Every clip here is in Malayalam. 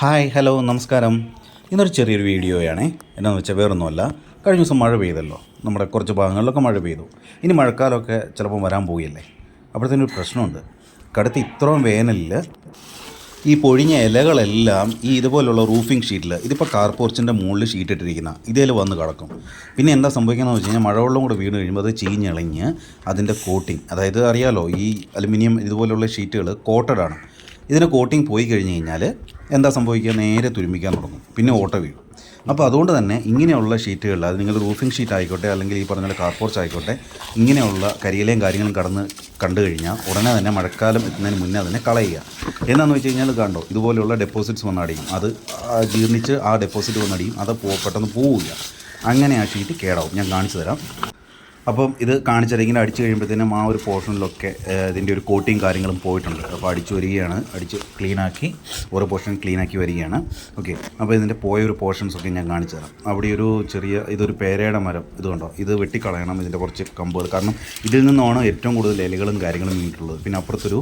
ഹായ് ഹലോ നമസ്കാരം. ഇന്നൊരു ചെറിയൊരു വീഡിയോയാണേ. എന്നാന്ന് വെച്ചാൽ വേറൊന്നുമല്ല. കഴിഞ്ഞ ദിവസം മഴ പെയ്തല്ലോ. നമ്മുടെ കുറച്ച് ഭാഗങ്ങളിലൊക്കെ മഴ പെയ്തു. ഇനി മഴക്കാലമൊക്കെ ചിലപ്പോൾ വരാൻ പോവുകയല്ലേ? അപ്പോഴത്തേനൊരു പ്രശ്നമുണ്ട്. കടുത്ത് ഇത്രയും വേനലിൽ ഈ പൊഴിഞ്ഞ ഇലകളെല്ലാം ഈ ഇതുപോലുള്ള റൂഫിംഗ് ഷീറ്റിൽ ഇതിപ്പോൾ കാർപോർച്ചിന്റെ മുകളിൽ ഷീറ്റ് ഇട്ടിരിക്കുന്ന ഇതിൽ വന്ന് കിടക്കും. പിന്നെ എന്താ സംഭവിക്കുന്നത് വെച്ച് കഴിഞ്ഞാൽ മഴവെള്ളം കൂടെ വീണ് കഴിയുമ്പോൾ അത് ചീഞ്ഞിളഞ്ഞ് അതിന്റെ കോട്ടിങ് അതായത് അറിയാലോ ഈ അലുമിനിയം ഇതുപോലുള്ള ഷീറ്റുകൾ കോട്ടഡാണ് ഇതിന്റെ കോട്ടിങ് പോയി കഴിഞ്ഞ് കഴിഞ്ഞാൽ എന്താ സംഭവിക്കുക? നേരെ തുരുമ്പിക്കാൻ തുടങ്ങും. പിന്നെ ഓട്ട വീഴും. അപ്പോൾ അതുകൊണ്ട് തന്നെ ഇങ്ങനെയുള്ള ഷീറ്റുകൾ അത് നിങ്ങൾ റൂഫിംഗ് ഷീറ്റ് ആയിക്കോട്ടെ അല്ലെങ്കിൽ ഈ പറഞ്ഞ പോലെ കാർപോർച്ച് ആയിക്കോട്ടെ ഇങ്ങനെയുള്ള കരിയിലയും കാര്യങ്ങളും കടന്ന് കണ്ടു കഴിഞ്ഞാൽ ഉടനെ തന്നെ മഴക്കാലം എത്തുന്നതിന് മുന്നേ അതിനെ കളയുക. എന്നാന്ന് വെച്ച് കഴിഞ്ഞാൽ കണ്ടോ? ഇതുപോലെയുള്ള ഡെപ്പോസിറ്റ്സ് വന്നടിയും. അത് ജീർണിച്ച് ആ ഡെപ്പോസിറ്റ് വന്നടിയും. അത് പെട്ടെന്ന് പോവില്ല. അങ്ങനെ ആ ഷീറ്റ് കേടാവും. ഞാൻ കാണിച്ചു തരാം. അപ്പം ഇത് കാണിച്ചത് ഇങ്ങനെ അടിച്ചു കഴിയുമ്പോഴത്തേനും ആ ഒരു പോർഷനിലൊക്കെ ഇതിന്റെ ഒരു കോട്ടിങ് കാര്യങ്ങളും പോയിട്ടുണ്ട്. അപ്പോൾ അടിച്ചു വരികയാണ്. അടിച്ച് ക്ലീനാക്കി ഓരോ പോർഷൻ ക്ലീനാക്കി വരികയാണ്. ഓക്കെ. അപ്പോൾ ഇതിന്റെ പോയ ഒരു പോർഷൻസൊക്കെ ഞാൻ കാണിച്ചു തരാം. അവിടെ ഒരു ചെറിയ ഇതൊരു പേരയുടെ മരം ഇതുകൊണ്ടോ കണ്ടോ? ഇത് വെട്ടിക്കളയണം ഇതിന്റെ കുറച്ച് കമ്പുകൾ. കാരണം ഇതിൽ നിന്നാണ് ഏറ്റവും കൂടുതൽ ഇലകളും കാര്യങ്ങളും നീട്ടുള്ളത് പിന്നെ അപ്പുറത്തൊരു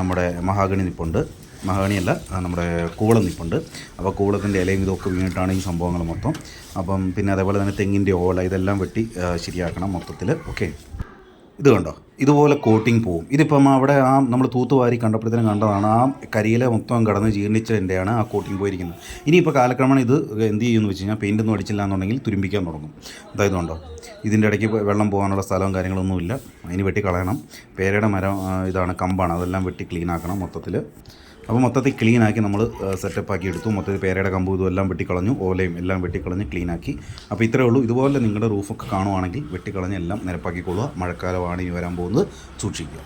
നമ്മുടെ മഹാഗണി നിപ്പുണ്ട്. മഹാഗണിയല്ല നമ്മുടെ കൂവളം നിൽപ്പുണ്ട് അപ്പോൾ കൂവളത്തിന്റെ ഇലയും ഇതൊക്കെ വീണിട്ടാണ് ഈ സംഭവങ്ങൾ മൊത്തം. അപ്പം പിന്നെ അതേപോലെ തന്നെ തെങ്ങിന്റെ ഓല ഇതെല്ലാം വെട്ടി ശരിയാക്കണം മൊത്തത്തിൽ ഓക്കെ? ഇത് കണ്ടോ? ഇതുപോലെ കോട്ടിങ് പോവും. ഇതിപ്പം അവിടെ ആ നമ്മൾ തൂത്തുവാരി കണ്ടപ്പോഴത്തേനും കണ്ടതാണ് ആ കരിയില മൊത്തം കടന്ന് ജീർണിച്ചതിന്റെയാണ് ആ കോട്ടിങ് പോയിരിക്കുന്നത്. ഇനിയിപ്പോൾ കാലക്രമേണ ഇത് എന്ത് ചെയ്യുമെന്ന് വെച്ച് കഴിഞ്ഞാൽ പെയിന്റ് ഒന്നും അടിച്ചില്ല എന്നുണ്ടെങ്കിൽ തുരുമ്പിക്കാൻ തുടങ്ങും. അതായത് കണ്ടോ? ഇതിന്റെ ഇടയ്ക്ക് വെള്ളം പോകാനുള്ള സ്ഥലവും കാര്യങ്ങളൊന്നുമില്ല അതിന് വെട്ടി കളയണം പേരയുടെ മരം ഇതാണ് കമ്പാണ്. അതെല്ലാം വെട്ടി ക്ലീൻ ആക്കണം മൊത്തത്തിൽ അപ്പോൾ മൊത്തത്തിൽ ക്ലീൻ ആക്കി നമ്മൾ സെറ്റപ്പ് ആക്കി എടുത്തു. മൊത്തത്തിൽ പേരയുടെ കമ്പും ഇതും എല്ലാം വെട്ടിക്കളഞ്ഞു. ഓലയും എല്ലാം വെട്ടിക്കളഞ്ഞ് ക്ലീൻ ആക്കി. അപ്പോൾ ഇത്രയേ ഉള്ളൂ. ഇതുപോലെ നിങ്ങളുടെ റൂഫൊക്കെ കാണുവാണെങ്കിൽ വെട്ടിക്കളഞ്ഞ് എല്ലാം നിരപ്പാക്കിക്കൊള്ളുക മഴക്കാലമാണ് ഇനി വരാൻ പോകുന്നത്. സൂക്ഷിക്കുക.